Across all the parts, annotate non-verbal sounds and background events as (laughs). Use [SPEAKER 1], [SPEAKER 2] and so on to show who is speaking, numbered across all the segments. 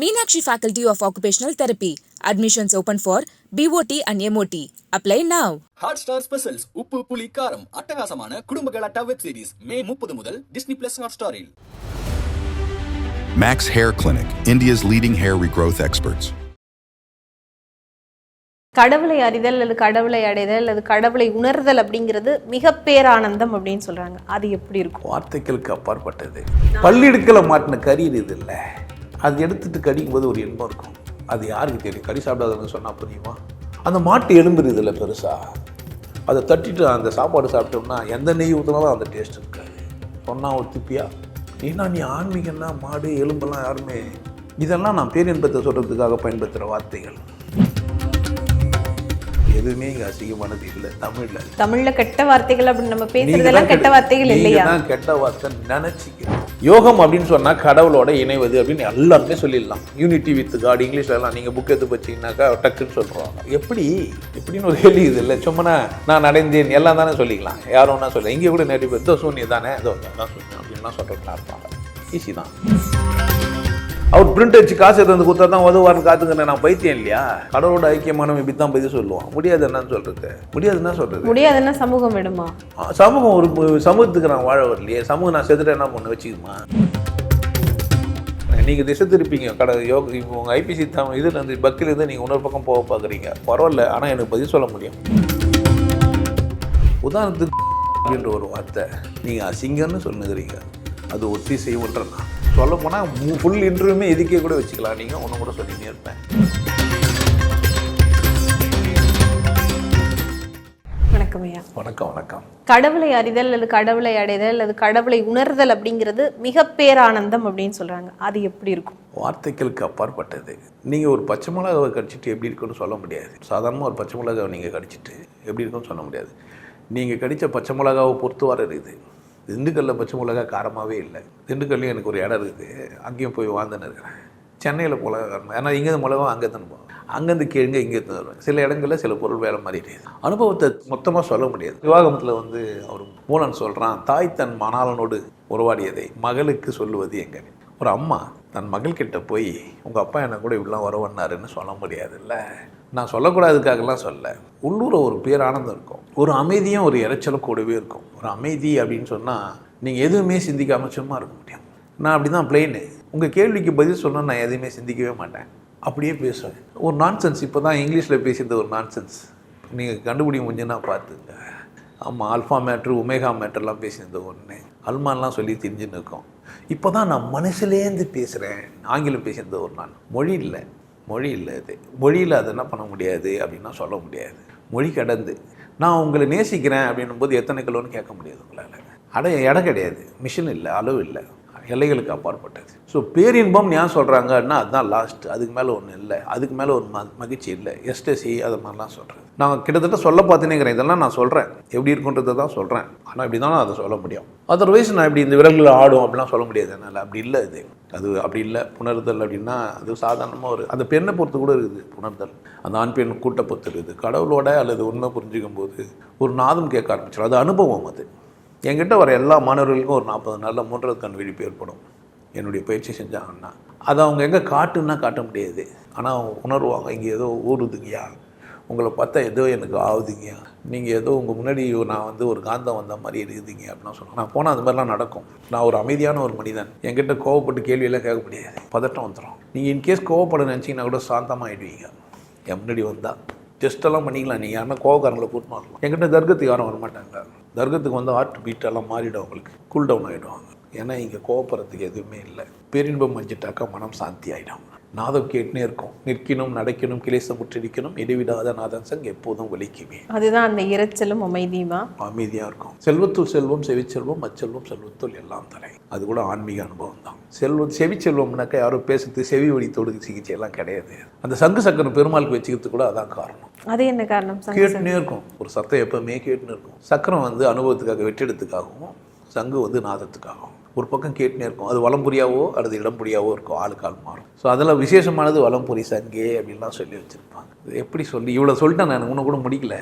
[SPEAKER 1] Meenakshi Meenakshi of of therapy admissions Admissions for BOT and MOT apply Apply hot Hotstar specials உப்பு புளி காரம் அட்டகாசமான குடும்ப கலாட்டா வெப் சீரிஸ்
[SPEAKER 2] மே முப்பது முதல் டிஸ்னி பிளஸ் ஹாட்ஸ்டாரில் Max Hair Clinic, India's leading hair regrowth experts.
[SPEAKER 3] கடவுளை அறிதல் அல்லது கடவுளை அடைதல் அல்லது கடவுளை உணர்தல் அப்படிங்கிறது மிக பேரானந்தம் அப்படின்னு சொல்றாங்க அது எப்படி இருக்கும்
[SPEAKER 4] வார்த்தைகளுக்கு அப்பாற்பட்டது பள்ளிடுக்கல மாட்டின கரியர் இது இல்லை அது எடுத்துட்டு கடிக்கும்போது ஒரு இன்பம் இருக்கும் அது யாருக்கு தெரியும் கடி சாப்பிடாதுன்னு சொன்னால் புரியுமா அந்த மாட்டு எலும்பு இதில் பெருசாக அதை தட்டிட்டு அந்த சாப்பாடு சாப்பிட்டோம்னா எந்த நெய் ஊற்றினாலும் அந்த டேஸ்ட் இருக்காது சொன்னால் ஒரு திப்பியா ஏன்னா நீ ஆன்மீகன்னா மாடு எலும்பெல்லாம் யாருமே இதெல்லாம் நான் பேரின்பத்தை சொல்கிறதுக்காக பயன்படுத்துகிற வார்த்தைகள் எதுவுமே இங்கே அசிங்கமானது இல்லை தமிழில்
[SPEAKER 3] தமிழில் கெட்ட வார்த்தைகள் அப்படின்னு நம்ம பேசுறதெல்லாம் கெட்ட வார்த்தைகள்
[SPEAKER 4] இல்லையா கெட்ட வார்த்தை நினச்சிக்கிறேன் யோகம் அப்படின்னு சொன்னால் கடவுளோட இணைவது அப்படின்னு எல்லாருமே சொல்லிடலாம் யூனிட்டி வித் காட் இங்கிலீஷில் எல்லாம் நீங்கள் புக் எடுத்து வச்சிங்கனாக்கா டக்குன்னு சொல்கிறோம் எப்படி எப்படின்னு ஒரு கேள்வி இது இல்லை சும்மா நான் அடைந்தேன் எல்லாம் தானே சொல்லிக்கலாம் யாரும் ஒன்றா சொல்ல இங்கே கூட நிறைய பேர் தோ சூன்யம் தானே இதோ தான் சூன்யம் அப்படின்லாம் சொல்கிறேன் இருப்பாங்க ஈஸி தான் அவர் பிரிண்ட் அடிச்சு காசு எடுத்து கொடுத்தா தான் உதவாருன்னு காத்துங்க நான் பைத்தியம் இல்லையா கடவுளோட ஐக்கியமான இப்படி தான் பைத்தியம் சொல்லுவான் முடியாது என்னன்னு சொல்றது முடியாது என்ன சொல்றது
[SPEAKER 3] முடியாது என்ன சமூகம் விடுமா
[SPEAKER 4] சமூகம் ஒரு சமூகத்துக்கு நான் வாழ வரலையே சமூகம் நான் செத்துட்டு என்ன பண்ண வச்சுக்குமா நீங்கள் திசை திருப்பீங்க கடை யோக இப்போ உங்கள் ஐபிசி தான் இதுலேருந்து பக்திலேருந்து நீங்கள் இன்னொரு பக்கம் போக பார்க்குறீங்க பரவாயில்ல ஆனால் எனக்கு பதில் சொல்ல முடியும் உதாரணத்துக்கு அப்படின்ற ஒரு வார்த்தை நீங்கள் அசிங்கன்னு சொல்லுகிறீங்க அது ஒத்தி செய்வன்றண்ணா சொல்ல போனால் ஃபுல் இன்டர்வியூமே எதுக்கே கூட வச்சுக்கலாம் நீங்கள் ஒன்று கூட சொல்லினே இருப்பேன் வணக்கம் ஐயா வணக்கம் வணக்கம்
[SPEAKER 3] கடவுளை அறிதல் அல்லது கடவுளை அடைதல் அல்லது கடவுளை உணர்தல் அப்படிங்கிறது மிக பேரானந்தம் அப்படின்னு சொல்கிறாங்க அது எப்படி இருக்கும்
[SPEAKER 4] வார்த்தைகளுக்கு அப்பாற்பட்டது நீங்கள் ஒரு பச்சை மிளகாவை கடிச்சிட்டு எப்படி இருக்குன்னு சொல்ல முடியாது சாதாரணமாக ஒரு பச்சை மிளகாவை நீங்கள் கடிச்சிட்டு எப்படி இருக்குன்னு சொல்ல முடியாது நீங்கள் கடித்த பச்சை மிளகாவை பொறுத்து வர இருக்குது திண்டுக்கல்லில் பச்சை மிளகா காரமாகவே இல்லை திண்டுக்கல்லையும் எனக்கு ஒரு இடம் இருக்குது அங்கேயும் போய் வாழ்ந்துன்னு இருக்கிறேன் சென்னையில் போல காரணம் ஏன்னா இங்கேருந்து மிளகா அங்கே போவோம் அங்கேருந்து கேளுங்க இங்கே தருவாங்க சில இடங்களில் சில பொருள் வேலை மாறிட்டே அனுபவத்தை மொத்தமாக சொல்ல முடியாது விவாகமத்தில் வந்து அவர் மூலன் சொல்கிறான் தாய் தன் மணாலனோடு உறவாடியதை மகளுக்கு சொல்லுவது எங்கே ஒரு அம்மா தன் மகள்கிட்ட போய் உங்கள் அப்பா என்னை கூட இப்படிலாம் உறவன்னாருன்னு சொல்ல முடியாதுல்ல நான் சொல்லக்கூடாதுக்காகலாம் சொல்ல உள்ளூரில் ஒரு பேரானந்தம் இருக்கும் ஒரு அமைதியும் ஒரு இறைச்சலும் கூடவே இருக்கும் ஒரு அமைதி அப்படின்னு சொன்னால் நீங்கள் எதுவுமே சிந்திக்காமல் சும்மா இருக்க முடியும் நான் அப்படி தான் பிளெயின் உங்கள் கேள்விக்கு பதில் சொன்னால் நான் எதுவுமே சிந்திக்கவே மாட்டேன் அப்படியே பேசுவேன் ஒரு நான்சென்ஸ் இப்போ தான் இங்கிலீஷில் பேசியிருந்த ஒரு நான்சென்ஸ் நீங்கள் கண்டுபிடிக்க முடிஞ்சுன்னா பார்த்துங்க ஆமாம் அல்ஃபா மேட்ரு உமேகா மேட்ருலாம் பேசியிருந்த ஒன்று அல்மான்லாம் சொல்லி தெரிஞ்சுன்னு இருக்கோம் இப்போ தான் நான் மனசுலேருந்து பேசுகிறேன் ஆங்கிலம் பேசியிருந்த ஒரு நான் மொழி இல்லை மொழி இல்லை அது மொழியில் அதை என்ன பண்ண முடியாது அப்படின்னா சொல்ல முடியாது மொழி கடந்து நான் உங்களை நேசிக்கிறேன் அப்படின்னும் போது எத்தனை கிலோன்னு கேட்க முடியாது உங்களால் அட இடம் கிடையாது மிஷின் இல்லை அளவு இல்லை எல்லைகளுக்கு அப்பாற்பட்டது ஸோ பேரின்பம் ஏன் சொல்கிறாங்கன்னா அதுதான் லாஸ்ட் அதுக்கு மேலே ஒன்றும் இல்லை அதுக்கு மேலே ஒரு ம மகிழ்ச்சி இல்லை எஸ்டசி அது மாதிரிலாம் சொல்கிறது நான் கிட்டத்தட்ட சொல்ல பார்த்தீங்கிறேன் இதெல்லாம் நான் சொல்கிறேன் எப்படி இருக்குன்றதை தான் சொல்கிறேன் ஆனால் இப்படி தான் நான் அதை சொல்ல முடியும் அதர்வைஸ் நான் இப்படி இந்த விலங்குகள் ஆடும் அப்படிலாம் சொல்ல முடியாது என்னால் அப்படி இல்லை இது அது அப்படி இல்லை புணர்தல் அப்படின்னா அது சாதாரணமாக ஒரு அந்த பெண்ணை பொறுத்து கூட இருக்குது புணர்தல் அந்த ஆண் பெண் கூட்ட பொறுத்து இருக்குது கடவுளோட அல்லது உண்மை புரிஞ்சுக்கும் போது ஒரு நாதம் கேட்க ஆரம்பிச்சிடும் அது அனுபவம் அது என்கிட்ட வர எல்லா மாணவர்களுக்கும் ஒரு நாற்பது நாளில் மூன்றாவது கண் விழிப்பு ஏற்படும் என்னுடைய பயிற்சி செஞ்சாங்கன்னா அதை அவங்க எங்கே காட்டுன்னா காட்ட முடியாது ஆனால் அவங்க உணர்வாங்க இங்கே ஏதோ ஊறுதுங்கயா உங்களை பார்த்தா ஏதோ எனக்கு ஆகுதுங்க நீங்கள் ஏதோ உங்கள் முன்னாடி நான் வந்து ஒரு காந்தம் வந்த மாதிரி இருக்குதுங்க அப்படின்னு சொன்னேன் நான் போனால் அது மாதிரிலாம் நடக்கும் நான் ஒரு அமைதியான ஒரு மனிதன் என்கிட்ட கோவப்பட்டு கேள்வியெல்லாம் கேட்க முடியாது பதட்டம் வந்துடும் நீங்கள் இன்கேஸ் கோவப்பட நினச்சிங்கன்னா கூட சாந்தமாக ஆகிடுவீங்க என் முன்னாடி வந்தால் டெஸ்ட்டெல்லாம் பண்ணிக்கலாம் நீங்கள் யாருன்னா கோவக்காரங்களை கூட்டணும் வரலாம் என்கிட்ட தர்க்கத்துக்கு யாரும் வரமாட்டாங்க தர்க்கத்துக்கு வந்து ஹார்ட் பீட்டெல்லாம் மாறிடும் அவங்களுக்கு கூல் டவுன் ஆகிடுவாங்க ஏன்னா இங்கே கோவப்படுறதுக்கு எதுவுமே இல்லை பேரின்பம் மஞ்சிட்டாக்கா மனம் சாந்தி ஆகிடும் நாதம் கேட்டுனே இருக்கும் நிற்கணும் நடக்கணும் கிளேசம் முற்றிருக்கணும் இடைவிடாத நாதன் சங் எப்போதும் ஒலிக்குமே
[SPEAKER 3] அதுதான் அந்த இறைச்சலும் அமைதியுமா
[SPEAKER 4] அமைதியாக இருக்கும் செல்வத்துள் செல்வம் செவிச்செல்வம் அச்செல்வம் செல்வத்துள் எல்லாம் தலை அது கூட ஆன்மீக அனுபவம் தான் செல்வம் செவிச்செல்வம்னாக்கா யாரும் பேசுறது செவி வழி தொடுக்கு சிகிச்சை எல்லாம் கிடையாது அந்த சங்கு சக்கரம் பெருமாளுக்கு வச்சுக்கிறது கூட அதான் காரணம்
[SPEAKER 3] அது என்ன காரணம்
[SPEAKER 4] கேட்டுனே இருக்கும் ஒரு சத்தம் எப்பவுமே கேட்டுன்னு இருக்கும் சக்கரம் வந்து அனுபவத்துக்காக வெற்றிடத்துக்காகவும் சங்கு வந்து நாதத்துக்காகவும் ஒரு பக்கம் கேட்டுனே இருக்கும் அது வளம்புரியாவோ அல்லது இடம்புரியாவோ இருக்கும் ஆளுக்கால் மாறும் ஸோ அதெல்லாம் விசேஷமானது வளம்புரி சங்கே அப்படின்லாம் சொல்லி வச்சுருப்பாங்க எப்படி சொல்லி இவ்வளோ சொல்லிட்டேன் நான் ஒன்று கூட முடிக்கல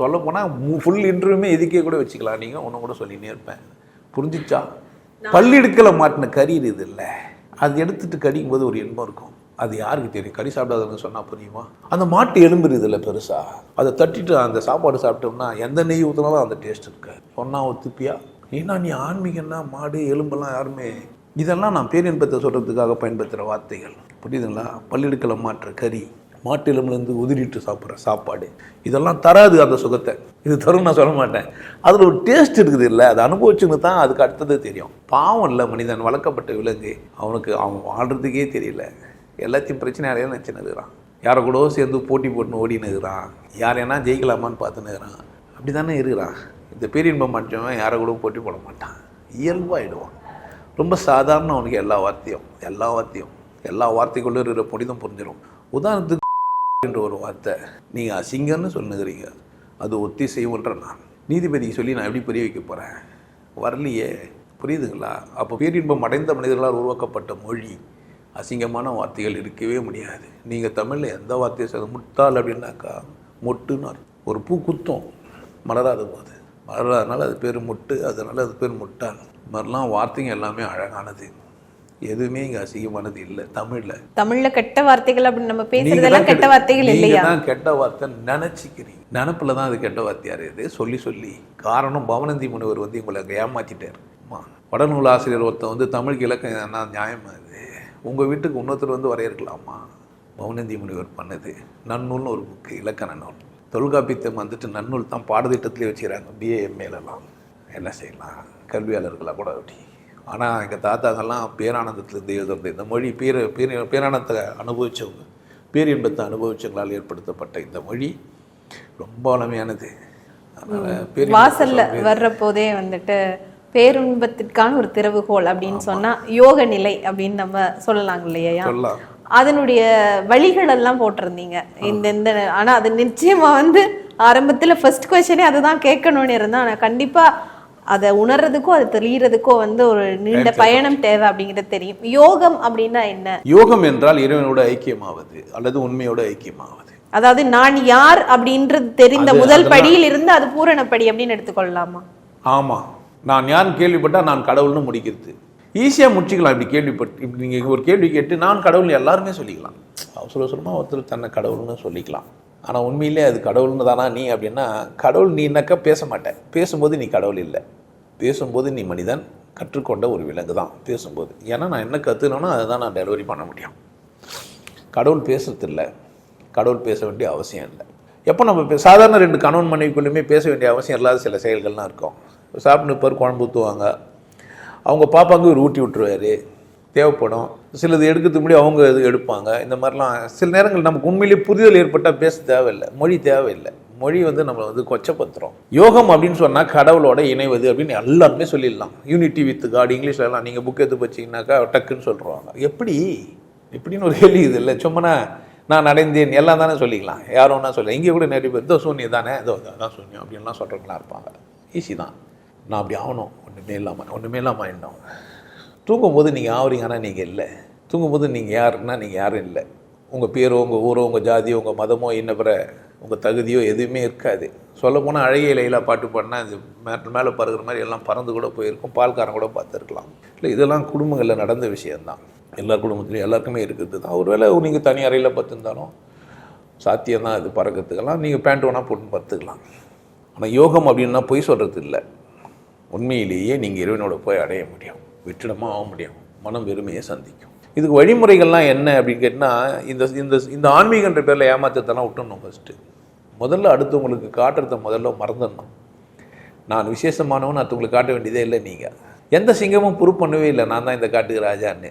[SPEAKER 4] சொல்ல போனால் ஃபுல் இன்டர்வியூமே இதுக்கே கூட வச்சுக்கலாம் நீங்கள் ஒன்று கூட சொல்லினே இருப்பேன் புரிஞ்சிச்சா எடுக்கலை மாட்டின கறி இது இல்லை அது எடுத்துகிட்டு கடிக்கும் போது ஒரு இன்பம் இருக்கும் அது யாருக்கு தெரியும் கறி சாப்பிடாதன்னு சொன்னால் புரியுமா அந்த மாட்டு எலும்புறதுல பெருசாக அதை தட்டிட்டு அந்த சாப்பாடு சாப்பிட்டோம்னா எந்த நெய் ஊற்றினாலும் அந்த டேஸ்ட் இருக்காது ஒன்றா ஒத்துப்பியா ஏன்னா நீ ஆன்மீகன்னா மாடு எலும்பெல்லாம் யாருமே இதெல்லாம் நான் பேரின்பத்தை சொல்கிறதுக்காக பயன்படுத்துகிற வார்த்தைகள் புரியுதுங்களா பல்லிடுக்களை மாற்ற கறி மாட்டு எலும்புலேருந்து உதிரிட்டு சாப்பிட்ற சாப்பாடு இதெல்லாம் தராது அந்த சுகத்தை இது தரும் நான் சொல்ல மாட்டேன் அதில் ஒரு டேஸ்ட் இருக்குது இல்லை அது அனுபவிச்சுன்னு தான் அதுக்கு அடுத்தது தெரியும் பாவம் இல்லை மனிதன் வளர்க்கப்பட்ட விலங்கு அவனுக்கு அவன் வாழ்கிறதுக்கே தெரியல எல்லாத்தையும் பிரச்சனை நினச்சி நினச்சினுக்குறான் யாரை கூட சேர்ந்து போட்டி போட்டுன்னு ஓடி யார் என்ன ஜெயிக்கலாமான்னு பார்த்துனுக்குறான் அப்படி தானே இருக்கிறான் இந்த பேரின்பம் மட்டும் யாரை கூட போட்டி போட மாட்டான் இயல்பாகிடுவான் ரொம்ப சாதாரண அவனுக்கு எல்லா வார்த்தையும் எல்லா வார்த்தையும் எல்லா வார்த்தைக்குள்ள இருக்கிற புனிதம் புரிஞ்சிடும் உதாரணத்துக்கு (laughs) என்ற ஒரு வார்த்தை நீங்கள் அசிங்கம்னு சொல்லுகிறீங்க அது ஒத்தி செய்வோன்ற நான் நீதிபதிக்கு சொல்லி நான் எப்படி புரிய வைக்க போகிறேன் வரலையே புரியுதுங்களா அப்போ பேரின்பம் அடைந்த மனிதர்களால் உருவாக்கப்பட்ட மொழி அசிங்கமான வார்த்தைகள் இருக்கவே முடியாது நீங்கள் தமிழில் எந்த வார்த்தையை சொல்ல முட்டாள் அப்படின்னாக்கா மொட்டுன்னு ஒரு பூ குத்தம் மலராத போது அதனால் அது பேர் முட்டு அதனால் அது பேர் முட்டான் இது மாதிரிலாம் வார்த்தைங்க எல்லாமே அழகானது எதுவுமே இங்கே அசிங்கமானது இல்லை தமிழில்
[SPEAKER 3] தமிழில் கெட்ட வார்த்தைகள் அப்படின்னு நம்ம பேசுறதெல்லாம் கெட்ட வார்த்தைகள்
[SPEAKER 4] இல்லையா தான் கெட்ட வார்த்தை நினச்சிக்கிறீங்க நினப்பில் தான் அது கெட்ட வார்த்தையாக இருக்குது சொல்லி சொல்லி காரணம் பவனந்தி முனிவர் வந்து அங்கே ஏமாற்றிட்டார் வடநூல் ஆசிரியர் ஒருத்தன் வந்து தமிழுக்கு இலக்கம் என்ன நியாயமாக இது உங்கள் வீட்டுக்கு இன்னொருத்தர் வந்து வரையறுக்கலாமா பவுனந்தி முனிவர் பண்ணது நன்னூல்னு ஒரு புக்கு இலக்கண நூல் தொல்காப்பித்தம் வந்துட்டு நன்னூல் தான் பாடத்திட்டத்திலே வச்சுக்கிறாங்க பிஏஎம்ஏலலாம் என்ன செய்யலாம் கல்வியாளர்களாக கூட அப்படி ஆனால் எங்கள் தாத்தாக்கெல்லாம் பேரானந்தத்திலேருந்து எழுதுறது இந்த மொழி பேர் பேர் பேரானந்தத்தை அனுபவித்தவங்க பேரின்பத்தை அனுபவிச்சவங்களால் ஏற்படுத்தப்பட்ட இந்த மொழி ரொம்ப வளமையானது
[SPEAKER 3] வாசல்ல வர்றப்போதே வந்துட்டு பேரின்பத்திற்கான ஒரு திறவுகோல் அப்படின்னு சொன்னா யோக நிலை அப்படின்னு நம்ம சொல்லலாங்க இல்லையா சொல்லலாம் அதனுடைய வழிகள் எல்லாம் போட்டிருந்தீங்க இந்த இந்த ஆனால் அது நிச்சயமா வந்து ஆரம்பத்தில் ஃபர்ஸ்ட் கொஸ்டினே அதுதான் கேட்கணும்னு இருந்தேன் ஆனால் கண்டிப்பாக அதை உணர்றதுக்கோ அது தெரியறதுக்கோ வந்து ஒரு நீண்ட பயணம் தேவை அப்படிங்கிறது தெரியும் யோகம் அப்படின்னா என்ன
[SPEAKER 4] யோகம் என்றால் இறைவனோட ஐக்கியமாவது அல்லது உண்மையோட ஐக்கியமாவது
[SPEAKER 3] அதாவது நான் யார் அப்படின்றது தெரிந்த முதல் படியில் இருந்து அது பூரணப்படி அப்படின்னு எடுத்துக்கொள்ளலாமா
[SPEAKER 4] ஆமா நான் யார் கேள்விப்பட்டால் நான் கடவுள்னு முடிக்கிறது ஈஸியாக முடிச்சுக்கலாம் இப்படி கேள்விப்பட்டு இப்படி நீங்கள் ஒரு கேள்வி கேட்டு நான் கடவுள் எல்லாருமே சொல்லிக்கலாம் அவசர அவசரமாக ஒருத்தர் தன்னை கடவுள்னு சொல்லிக்கலாம் ஆனால் உண்மையிலே அது கடவுள்னு தானா நீ அப்படின்னா கடவுள் நீனாக்கா பேச மாட்டேன் பேசும்போது நீ கடவுள் இல்லை பேசும்போது நீ மனிதன் கற்றுக்கொண்ட ஒரு விலங்கு தான் பேசும்போது ஏன்னா நான் என்ன கற்றுனோன்னா அதை தான் நான் டெலிவரி பண்ண முடியும் கடவுள் பேசுறதில்ல கடவுள் பேச வேண்டிய அவசியம் இல்லை எப்போ நம்ம சாதாரண ரெண்டு கணவன் மனைவிக்குள்ளேயுமே பேச வேண்டிய அவசியம் இல்லாத சில செயல்கள்லாம் இருக்கும் சாப்பிட்டு பேர் குழம்பு ஊற்றுவாங்க அவங்க பாப்பாங்க இவர் ஊட்டி விட்டுருவார் தேவைப்படும் சிலது எடுக்கிறதுக்கு முன்னாடி அவங்க இது எடுப்பாங்க இந்த மாதிரிலாம் சில நேரங்கள் நமக்கு உண்மையிலேயே புரிதல் ஏற்பட்டால் பேச தேவையில்லை மொழி தேவையில்லை மொழி வந்து நம்மளை வந்து கொச்சப்படுத்துகிறோம் யோகம் அப்படின்னு சொன்னால் கடவுளோட இணைவது அப்படின்னு எல்லாருமே சொல்லிடலாம் யூனிட்டி வித் காட் இங்கிலீஷில் எல்லாம் நீங்கள் புக் எடுத்து வச்சிங்கனாக்கா டக்குன்னு சொல்கிறாங்க எப்படி எப்படின்னு ஒரு கேள்வி இது இல்லை சும்மனா நான் அடைந்தேன் எல்லாம் தானே சொல்லிக்கலாம் யாரும் ஒன்றா சொல்லலாம் இங்கே கூட நிறைய பேர் இதோ சூன்யம் தானே இதோ தான் சூன்யம் அப்படின்லாம் சொல்கிறவங்களாம் இருப்பாங்க ஈஸி தான் நான் அப்படி ஆகணும் ஒன்றுமே இல்லாமல் ஒன்றுமே இல்லாமல் ஆயிடணும் தூங்கும்போது நீங்கள் ஆவறீங்க ஆனால் நீங்கள் இல்லை தூங்கும்போது நீங்கள் யாருன்னா நீங்கள் யாரும் இல்லை உங்கள் பேரோ உங்கள் ஊரோ உங்கள் ஜாதியோ உங்கள் மதமோ என்ன பிற உங்கள் தகுதியோ எதுவுமே இருக்காது சொல்லப்போனால் அழகிய இலையிலாம் பாட்டு பாடினா இது மேலே மேலே பறகுற மாதிரி எல்லாம் பறந்து கூட போயிருக்கும் பால்காரன் கூட பார்த்துருக்கலாம் இல்லை இதெல்லாம் குடும்பங்களில் நடந்த விஷயந்தான் எல்லா குடும்பத்துலையும் எல்லாருக்குமே இருக்கிறது தான் ஒரு வேளை நீங்கள் தனி அறையில் பார்த்துருந்தாலும் சாத்தியம்தான் அது பறக்கிறதுக்கெல்லாம் நீங்கள் பேண்ட் வேணால் போட்டு பார்த்துக்கலாம் ஆனால் யோகம் அப்படின்னா பொய் சொல்கிறது இல்லை உண்மையிலேயே நீங்கள் இறைவனோட போய் அடைய முடியும் வெற்றிடமாக ஆக முடியும் மனம் வெறுமையை சந்திக்கும் இதுக்கு வழிமுறைகள்லாம் என்ன அப்படின்னு கேட்டால் இந்த இந்த இந்த ஆன்மீகன்ற பேரில் ஏமாற்றத்தெல்லாம் விட்டுணும் ஃபஸ்ட்டு முதல்ல அடுத்தவங்களுக்கு காட்டுறத முதல்ல மறந்துடணும் நான் விசேஷமானவன் அடுத்தவங்களுக்கு காட்ட வேண்டியதே இல்லை நீங்கள் எந்த சிங்கமும் ப்ரூவ் பண்ணவே இல்லை நான் தான் இந்த காட்டுக்கு ராஜான்னு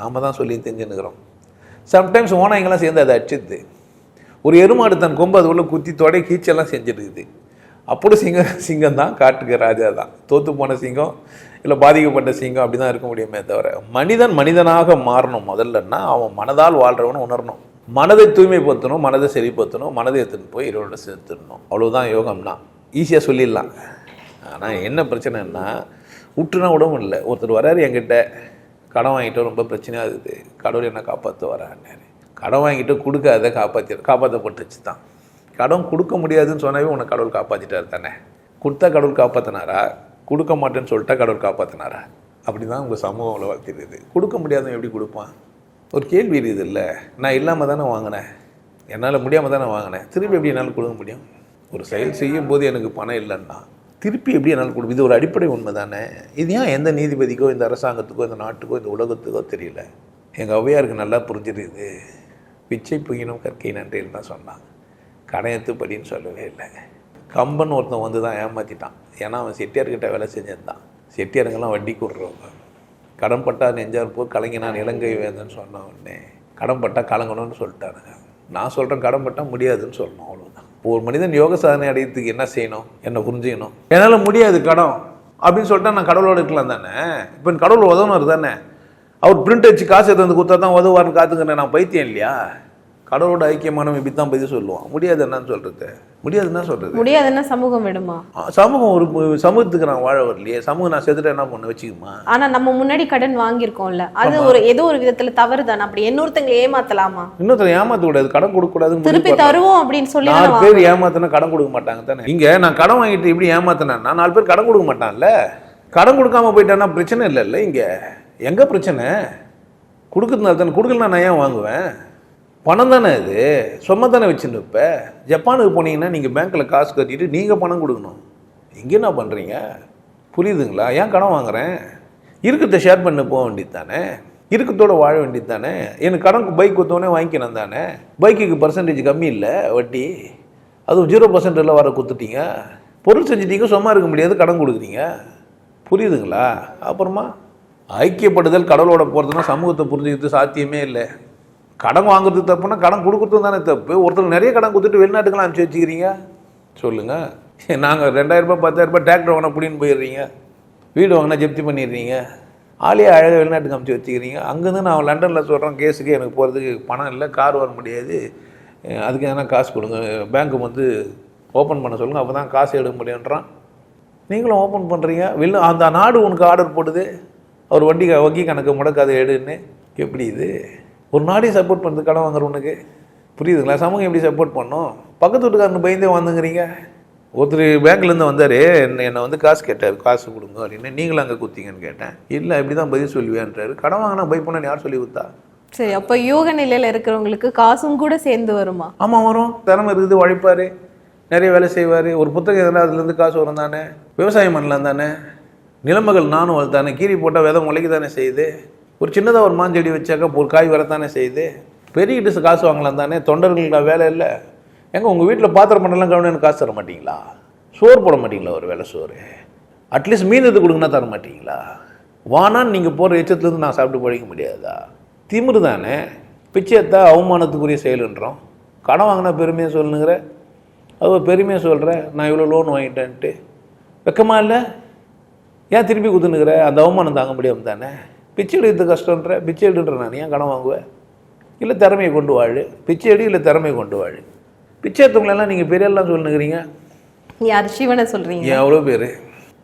[SPEAKER 4] நாம் தான் சொல்லி தெரிஞ்சுன்னுக்கிறோம் சம்டைம்ஸ் ஓனாய்ங்கெல்லாம் சேர்ந்து அதை அடிச்சிடுது ஒரு எருமாடு தன் கொம்பு அது உள்ள குத்தி தொடை கீச்செல்லாம் செஞ்சுருக்குது அப்படி சிங்கம் சிங்கம் தான் காட்டுக்கு ராஜா தான் தோத்து போன சிங்கம் இல்லை பாதிக்கப்பட்ட சிங்கம் அப்படி தான் இருக்க முடியுமே தவிர மனிதன் மனிதனாக மாறணும் முதல்லன்னா அவன் மனதால் வாழ்கிறவனு உணரணும் மனதை தூய்மைப்படுத்தணும் மனதை சரிப்படுத்தணும் மனதை எடுத்துன்னு போய் இருவரோட சேர்த்துடணும் அவ்வளோதான் யோகம்னா ஈஸியாக சொல்லிடலாம் ஆனால் என்ன பிரச்சனைன்னா உற்றுனா விடவும் இல்லை ஒருத்தர் வராரு என்கிட்ட கடன் வாங்கிட்டோம் ரொம்ப பிரச்சனையாக இருக்குது கடவுள் என்ன காப்பாற்ற வரான்னு கடன் வாங்கிட்டு கொடுக்காத காப்பாற்றி காப்பாற்றப்பட்டுச்சு தான் கடன் கொடுக்க முடியாதுன்னு சொன்னாவே உன்னை கடவுள் காப்பாற்றிட்டார் தானே கொடுத்தா கடவுள் காப்பாற்றினாரா கொடுக்க மாட்டேன்னு சொல்லிட்டா கடவுள் காப்பாற்றினாரா அப்படி தான் உங்கள் சமூகம் வளர்த்திடுது கொடுக்க முடியாதவன் எப்படி கொடுப்பான் ஒரு கேள்வி இருக்குது இல்லை நான் இல்லாமல் தானே வாங்கினேன் என்னால் முடியாமல் தானே வாங்கினேன் திருப்பி எப்படி என்னால் கொடுக்க முடியும் ஒரு செயல் செய்யும் போது எனக்கு பணம் இல்லைன்னா திருப்பி எப்படி என்னால் கொடுக்கும் இது ஒரு அடிப்படை உண்மை தானே இது ஏன் எந்த நீதிபதிக்கோ இந்த அரசாங்கத்துக்கோ இந்த நாட்டுக்கோ இந்த உலகத்துக்கோ தெரியல எங்கள் ஒவ்வையாருக்கு நல்லா புரிஞ்சிருக்குது பிச்சை புகினும் கற்கை நன்றின்னு தான் சொன்னான் படின்னு சொல்லவே இல்லை கம்பன் ஒருத்தன் வந்து தான் ஏமாற்றிட்டான் ஏன்னா அவன் செட்டியார்கிட்ட வேலை செஞ்சிருந்தான் செட்டியாருங்கெல்லாம் வட்டி கொடுறவங்க கடன்பட்டா நெஞ்சார் போ கலைஞனான் இலங்கை வேந்தன்னு சொன்ன உடனே கடன்பட்டா கலங்கணும்னு சொல்லிட்டானுங்க நான் சொல்கிறேன் கடன்பட்டா முடியாதுன்னு சொல்லணும் அவ்வளோதான் ஒரு மனிதன் யோக சாதனை அடையிறதுக்கு என்ன செய்யணும் என்ன புரிஞ்சுக்கணும் என்னால் முடியாது கடன் அப்படின்னு சொல்லிட்டா நான் கடவுளோட இருக்கலாம் தானே இப்போ கடவுள் உதவுனர் தானே அவர் பிரிண்ட் வச்சு காசு எடுத்து வந்து கொடுத்தா தான் உதவுவார்னு காத்துக்கிறேன் நான் பைத்தியம் இல்லையா கடவுளோட ஐக்கியமானவன் இப்படி தான் பதில் சொல்லுவான் முடியாது என்னன்னு சொல்றது முடியாது என்ன சொல்றது
[SPEAKER 3] முடியாது என்ன சமூகம் விடுமா
[SPEAKER 4] சமூகம் ஒரு சமூகத்துக்கு நான் வாழ வரலையே சமூகம் நான் செத்துட்டு என்ன பண்ண வச்சுக்குமா
[SPEAKER 3] ஆனா நம்ம முன்னாடி கடன் வாங்கியிருக்கோம்ல அது ஒரு ஏதோ ஒரு விதத்துல தவறு தானே அப்படி இன்னொருத்தங்க ஏமாத்தலாமா
[SPEAKER 4] இன்னொருத்தங்க ஏமாத்த கூடாது கடன் கொடுக்க கூடாது
[SPEAKER 3] திருப்பி தருவோம் அப்படின்னு சொல்லி
[SPEAKER 4] நாலு பேர் ஏமாத்தினா கடன் கொடுக்க மாட்டாங்க தானே இங்க நான் கடன் வாங்கிட்டு இப்படி ஏமாத்தினா நாலு பேர் கடன் கொடுக்க மாட்டான்ல கடன் கொடுக்காம போயிட்டான்னா பிரச்சனை இல்லைல்ல இங்க எங்க பிரச்சனை கொடுக்கறதுனால தானே கொடுக்கலனா நான் ஏன் வாங்குவேன் பணம் தானே இது சொம்ம தானே வச்சுட்டு இருப்ப ஜப்பானுக்கு போனீங்கன்னா நீங்கள் பேங்க்கில் காசு கட்டிட்டு நீங்கள் பணம் கொடுக்கணும் இங்கே என்ன பண்ணுறீங்க புரியுதுங்களா ஏன் கடன் வாங்குறேன் இருக்கத்தை ஷேர் பண்ணி போக வேண்டியது தானே இருக்கத்தோடு வாழ வேண்டியது தானே எனக்கு கடன் பைக் கொடுத்தோடனே வாங்கிக்கணும் தானே பைக்குக்கு பர்சன்டேஜ் கம்மி இல்லை வட்டி அதுவும் ஜீரோ பர்சன்டில் வர கொடுத்துட்டீங்க பொருள் செஞ்சிட்டீங்க சும்மா இருக்க முடியாது கடன் கொடுக்குறீங்க புரியுதுங்களா அப்புறமா ஐக்கியப்படுதல் கடவுளோட போகிறதுனா சமூகத்தை புரிஞ்சுக்கிறது சாத்தியமே இல்லை கடன் வாங்குறது தப்புன்னா கடன் கொடுக்குறது தானே தப்பு ஒருத்தர் நிறைய கடன் கொடுத்துட்டு வெளிநாட்டுக்கெலாம் அனுப்பிச்சி வச்சுக்கிறீங்க சொல்லுங்கள் நாங்கள் ரெண்டாயிரரூபா பத்தாயிரரூபா டிராக்டர் வாங்கினா புடின்னு போயிடுறீங்க வீடு வாங்கினா ஜப்தி பண்ணிடுறீங்க ஆளே அழகாக வெளிநாட்டுக்கு அனுப்பிச்சி வச்சுக்கிறீங்க அங்கேருந்து நான் லண்டனில் சொல்கிறேன் கேஸுக்கு எனக்கு போகிறதுக்கு பணம் இல்லை கார் வர முடியாது அதுக்கு எதனா காசு கொடுங்க பேங்க்கு வந்து ஓப்பன் பண்ண சொல்லுங்கள் அப்போ தான் காசு எடுக்க முடியுன்றான் நீங்களும் ஓப்பன் பண்ணுறீங்க வெளில அந்த நாடு உனக்கு ஆர்டர் போடுது அவர் வண்டி வங்கி கணக்கு முடக்காது எடுன்னு எப்படி இது ஒரு நாடே சப்போர்ட் பண்ணுறது கடன் வாங்குறவனுக்கு புரியுதுங்களா சமூகம் எப்படி சப்போர்ட் பண்ணோம் பக்கத்து வீட்டுக்காரனு பயந்தே வந்துங்கிறீங்க ஒருத்தர் பேங்க்லேருந்து வந்தார் என்ன என்னை வந்து காசு கேட்டார் காசு கொடுங்க அப்படின்னு நீங்களும் அங்கே குத்திங்கன்னு கேட்டேன் இல்லை இப்படி தான் பதில் சொல்லுவேன்றாரு கடன் வாங்கினா பை பண்ண யார் சொல்லி கொடுத்தா
[SPEAKER 3] சரி அப்போ யோக நிலையில் இருக்கிறவங்களுக்கு காசும் கூட சேர்ந்து வருமா
[SPEAKER 4] ஆமாம் வரும் திறமை இருக்குது உழைப்பார் நிறைய வேலை செய்வார் ஒரு புத்தகம் எதனால் அதுலேருந்து காசு வரும் தானே விவசாயம் பண்ணலாம் தானே நிலமகள் நானும் தானே கீரி போட்டால் விதம் முளைக்கு தானே செய்யுது ஒரு சின்னதாக ஒரு மாஞ்செடி வச்சாக்கா ஒரு காய் வரத்தானே செய்யுது டிசு காசு வாங்கலாம் தானே தொண்டர்களுக்கு வேலை இல்லை எங்கே உங்கள் வீட்டில் பாத்திரம் பண்ணலாம் கவனம் காசு தர மாட்டிங்களா சோறு போட மாட்டிங்களா ஒரு வேலை சோறு அட்லீஸ்ட் மீன் எது கொடுங்கன்னா தர மாட்டிங்களா வானான்னு நீங்கள் போகிற எச்சத்துலேருந்து நான் சாப்பிட்டு பழிக்க முடியாதா திமிரு தானே பிச்சையத்தை அவமானத்துக்குரிய செயலுன்றோம் கடன் வாங்கினா பெருமையாக சொல்லுங்கிற அது பெருமையாக சொல்கிற நான் இவ்வளோ லோன் வாங்கிட்டேன்ட்டு வெக்கமாக இல்லை ஏன் திருப்பி கொடுத்துனுக்குற அந்த அவமானம் தாங்க முடியாமல் தானே பிச்சை எடுக்கிறது கஷ்டன்ற பிச்சை எடுன்ற நான் ஏன் கடன் வாங்குவேன் இல்லை திறமையை கொண்டு வாழ் பிச்சை எடு இல்லை திறமையை கொண்டு வாழ் பிச்சை எடுத்தவங்களெல்லாம் நீங்கள் பெரியெல்லாம் சொல்லுங்கிறீங்க
[SPEAKER 3] யார் சிவனை சொல்கிறீங்க
[SPEAKER 4] எவ்வளோ பேர்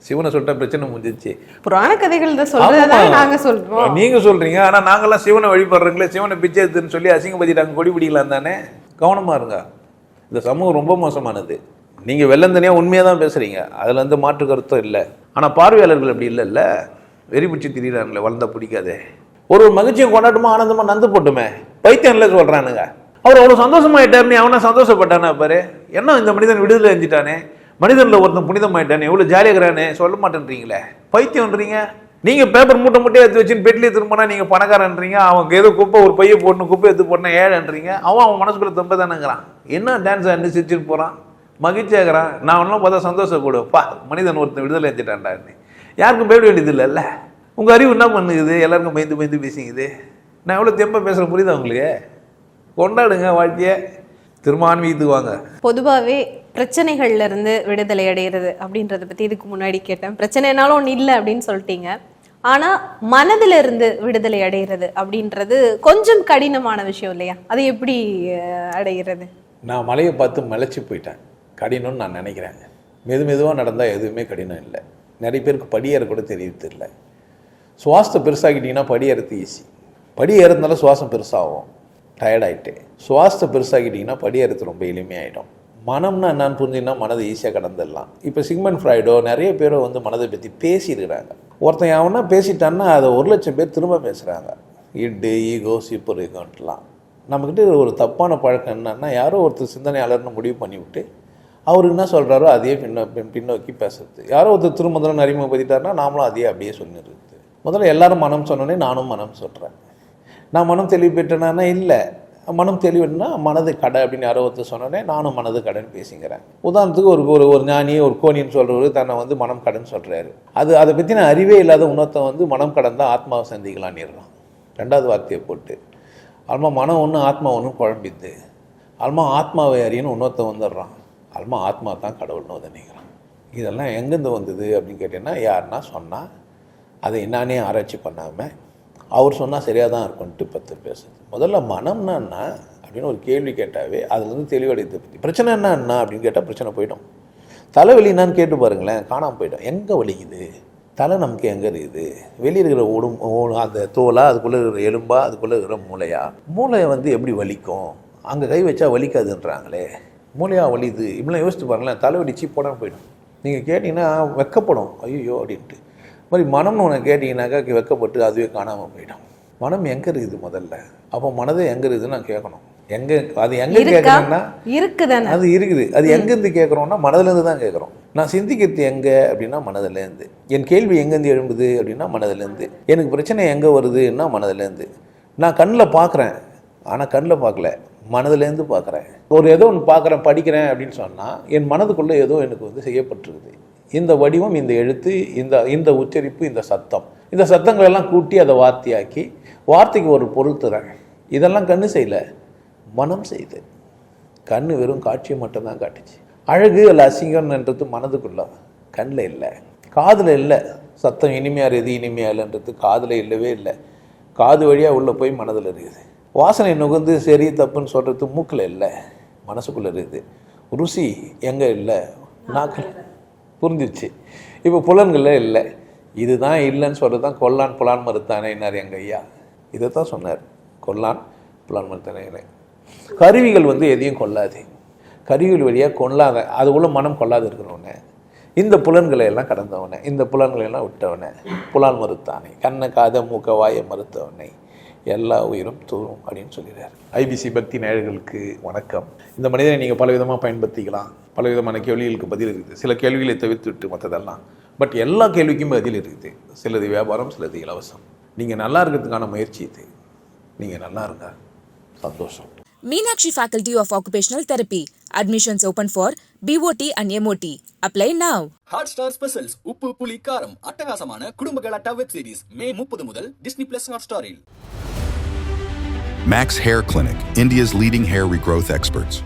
[SPEAKER 4] சிவனை சொல்லிட்டா பிரச்சனை முடிஞ்சிச்சு
[SPEAKER 3] புராண கதைகள் தான் சொல்றதா நாங்க சொல்றோம்
[SPEAKER 4] நீங்க சொல்றீங்க ஆனா நாங்கெல்லாம் சிவனை வழிபடுறீங்களே சிவனை பிச்சை எடுத்துன்னு சொல்லி அசிங்கப்படுத்திட்டாங்க கொடி பிடிக்கலாம் தானே கவனமா இருங்க இந்த சமூகம் ரொம்ப மோசமானது நீங்க வெள்ளந்தனியாக உண்மையாக தான் பேசுறீங்க அதுல வந்து மாற்று கருத்தும் இல்லை ஆனா பார்வையாளர்கள் அப்படி இல்லைல்ல வெறிபிடிச்சி திரிகிறாங்களே வளர்ந்த பிடிக்காதே ஒரு ஒரு மகிழ்ச்சியை கொண்டாட்டமா ஆனந்தமா நந்து போட்டுமே பைத்தியம்ல சொல்றானுங்க அவர் அவ்வளோ சந்தோஷமாயிட்டாருன்னு அவனா சந்தோஷப்பட்டானா பாரு என்ன இந்த மனிதன் விடுதலை செஞ்சுட்டானே மனிதனில் ஒருத்தன் புனிதமாயிட்டானே எவ்வளோ ஜாலியாகிறானே சொல்ல மாட்டேன்றீங்களே பைத்தியம்ன்றீங்க நீங்கள் பேப்பர் மூட்டை மூட்டை எடுத்து வச்சுன்னு பெட்லி திரும்பினா நீங்கள் பணக்காரன்றீங்க அவங்க ஏதோ குப்பை ஒரு பைய போடணும் குப்பை எடுத்து போடணும் ஏழன்றீங்க அவன் அவன் மனசுக்குள்ள தம்பை தானேங்கிறான் என்ன டான்ஸ் ஆண்டு சிரிச்சுட்டு போகிறான் மகிழ்ச்சியாகிறான் நான் ஒன்றும் பார்த்தா சந்தோஷப்படுவேன் பா மனிதன் ஒருத்தன் விடுதலை நீ யாருக்கும் பயப்பட வேண்டியது இல்லைல்ல உங்கள் அறிவு என்ன பண்ணுது எல்லாருக்கும் பயந்து பயந்து பேசிங்குது நான் எவ்வளோ தெம்ப பேசுகிற புரியுதா உங்களுக்கு கொண்டாடுங்க வாழ்க்கையை திருமான் ஆன்மீகத்துக்கு வாங்க
[SPEAKER 3] பொதுவாகவே பிரச்சனைகள்ல இருந்து விடுதலை அடைகிறது அப்படின்றத பற்றி இதுக்கு முன்னாடி கேட்டேன் பிரச்சனைனாலும் ஒன்று இல்லை அப்படின்னு சொல்லிட்டீங்க ஆனால் மனதில் இருந்து விடுதலை அடைகிறது அப்படின்றது கொஞ்சம் கடினமான விஷயம் இல்லையா அது எப்படி அடைகிறது
[SPEAKER 4] நான் மலையை பார்த்து மலைச்சு போயிட்டேன் கடினம்னு நான் நினைக்கிறேன் மெது மெதுவாக நடந்தால் எதுவுமே கடினம் இல்லை நிறைய பேருக்கு படியேற கூட தெரியறதில்ல சுவாசத்தை பெருசாகிட்டிங்கன்னா படியேறது ஈஸி படி ஏறதுனால சுவாசம் பெருசாகும் டயர்டாயிட்டு சுவாசத்தை பெருசாகிட்டிங்கன்னா படி ஏறது ரொம்ப எளிமையாகிடும் மனம்னா என்னன்னு புரிஞ்சுன்னா மனதை ஈஸியாக கடந்துடலாம் இப்போ சிக்மன் ஃப்ராய்டோ நிறைய பேரோ வந்து மனதை பற்றி பேசியிருக்கிறாங்க ஒருத்தன் அவனா பேசிட்டான்னா அதை ஒரு லட்சம் பேர் திரும்ப பேசுகிறாங்க இட்டு ஈகோ சூப்பர் ஈகோன்ட்டுலாம் நம்மக்கிட்ட ஒரு தப்பான பழக்கம் என்னென்னா யாரோ ஒருத்தர் சிந்தனையாளர்னு முடிவு பண்ணிவிட்டு அவர் என்ன சொல்கிறாரோ அதையே பின்ன பின்னோக்கி பேசுறது யாரோ ஒருத்தர் திருமந்திரன் அறிமுகப்படுத்திட்டாருன்னா நாமளும் அதையே அப்படியே சொன்னிருக்குது முதல்ல எல்லாரும் மனம் சொன்னோன்னே நானும் மனம் சொல்கிறேன் நான் மனம் தெளிவு பெற்றேனானா இல்லை மனம் தெளிவுன்னா மனது கடை அப்படின்னு யாரோ ஒருத்தர் சொன்னோடனே நானும் மனது கடன் பேசிங்கிறேன் உதாரணத்துக்கு ஒரு ஒரு ஒரு ஞானி ஒரு கோணின்னு சொல்கிறவர் தன்னை வந்து மனம் கடன் சொல்கிறாரு அது அதை பற்றின அறிவே இல்லாத உணத்தை வந்து மனம் கடன் தான் ஆத்மாவை சந்திக்கலான்னுறான் ரெண்டாவது வார்த்தையை போட்டு அல்மா மனம் ஒன்று ஆத்மா ஒன்றும் குழம்பிது அல்மா ஆத்மாவை அறியன்னு உணத்தை வந்துடுறான் அல்மா ஆத்மா தான் கடவுள்னு வந்து நினைக்கிறான் இதெல்லாம் எங்கேருந்து வந்தது அப்படின்னு கேட்டிங்கன்னா யாருன்னா சொன்னால் அதை என்னானே ஆராய்ச்சி பண்ணாமல் அவர் சொன்னால் சரியாக தான் இருக்கும்ட்டு பத்து பேசுது முதல்ல மனம்னா என்ன அப்படின்னு ஒரு கேள்வி கேட்டாவே அதுலேருந்து தெளிவடைத்து பற்றி பிரச்சனை என்ன என்ன அப்படின்னு கேட்டால் பிரச்சனை போயிடும் தலைவலினான்னு கேட்டு பாருங்களேன் காணாமல் போயிடும் எங்கே வலிக்குது தலை நமக்கு எங்கே இருக்குது வெளியே இருக்கிற உடும் அந்த தோலா அதுக்குள்ளே இருக்கிற எலும்பா அதுக்குள்ளே இருக்கிற மூளையா மூளை வந்து எப்படி வலிக்கும் அங்கே கை வச்சா வலிக்காதுன்றாங்களே மூலையா வலிது இப்படிலாம் யோசித்து பாருங்களேன் தலைவடிச்சு போடாமல் போயிடும் நீங்கள் கேட்டிங்கன்னா வெக்கப்படும் ஐயோ அப்படின்ட்டு மாதிரி மனம்னு ஒன்று கேட்டிங்கனாக்கா வெக்கப்பட்டு அதுவே காணாமல் போயிடும் மனம் எங்கே இருக்குது முதல்ல அப்போ மனதை எங்கே இருக்குதுன்னு நான் கேட்கணும் எங்கே அது எங்கே கேட்குறேன்னா இருக்குது அது இருக்குது அது எங்கேருந்து கேட்குறோம்னா மனதிலேருந்து தான் கேட்குறோம் நான் சிந்திக்கிறது எங்கே அப்படின்னா மனதிலேருந்து என் கேள்வி எங்கேருந்து எழும்புது அப்படின்னா மனதிலேருந்து எனக்கு பிரச்சனை எங்கே வருதுன்னா மனதிலேருந்து நான் கண்ணில் பார்க்குறேன் ஆனால் கண்ணில் பார்க்கல மனதுலேருந்து பார்க்குறேன் ஒரு ஏதோ ஒன்று பார்க்குறேன் படிக்கிறேன் அப்படின்னு சொன்னால் என் மனதுக்குள்ளே ஏதோ எனக்கு வந்து செய்யப்பட்டிருக்குது இந்த வடிவம் இந்த எழுத்து இந்த இந்த உச்சரிப்பு இந்த சத்தம் இந்த சத்தங்களெல்லாம் கூட்டி அதை வார்த்தையாக்கி வார்த்தைக்கு ஒரு பொருள் தரேன் இதெல்லாம் கண்ணு செய்யலை மனம் செய்து கண் வெறும் காட்சியை மட்டும்தான் காட்டுச்சு அழகு அல்ல அசிங்கம்ன்றது மனதுக்குள்ள கண்ணில் இல்லை காதில் இல்லை சத்தம் இனிமையாக இருது இனிமையாக இல்லைன்றது காதில் இல்லவே இல்லை காது வழியாக உள்ளே போய் மனதில் இருக்குது வாசனை நுகர்ந்து சரி தப்புன்னு சொல்கிறது மூக்கில் இல்லை மனசுக்குள்ளே இருக்குது ருசி எங்கே இல்லை நாக்கள் புரிஞ்சிச்சு இப்போ புலன்களில் இல்லை இதுதான் இல்லைன்னு சொல்கிறது தான் கொல்லான் புலான் என்னார் எங்கள் ஐயா இதை தான் சொன்னார் கொல்லான் புலான் மறுத்தானே கருவிகள் வந்து எதையும் கொல்லாது கருவிகள் வழியாக கொல்லாத அது உள்ள மனம் கொல்லாது இருக்கிறவனே இந்த புலன்களை எல்லாம் கடந்தவனே இந்த புலன்களை எல்லாம் விட்டவனே புலான் மறுத்தானே கண்ணை காத மூக்க வாயை மறுத்தவனே எல்லா உயிரும் தூரும் அப்படின்னு சொல்லிடுறாரு ஐபிசி பக்தி நேயர்களுக்கு வணக்கம் இந்த மனிதனை நீங்கள் பலவிதமாக பயன்படுத்திக்கலாம் பலவிதமான கேள்விகளுக்கு பதில் இருக்குது சில கேள்விகளை தவிர்த்துவிட்டு மற்றதெல்லாம் பட் எல்லா கேள்விக்கும் பதில் இருக்குது சிலது வியாபாரம் சிலது இலவசம் நீங்கள் நல்லா இருக்கிறதுக்கான முயற்சி இது நீங்கள் நல்லா இருங்க சந்தோஷம்
[SPEAKER 1] Meenakshi faculty of occupational therapy admissions open for BOT and MOT apply now Hotstar specials உப்பு புளி காரம் அட்டகாசமான குடும்ப கலாட்டா வெப் சீரிஸ் மே முப்பது முதல் டிஸ்னி பிளஸ் ஹாட் ஸ்டாரில் Max Hair Clinic, India's leading hair regrowth experts.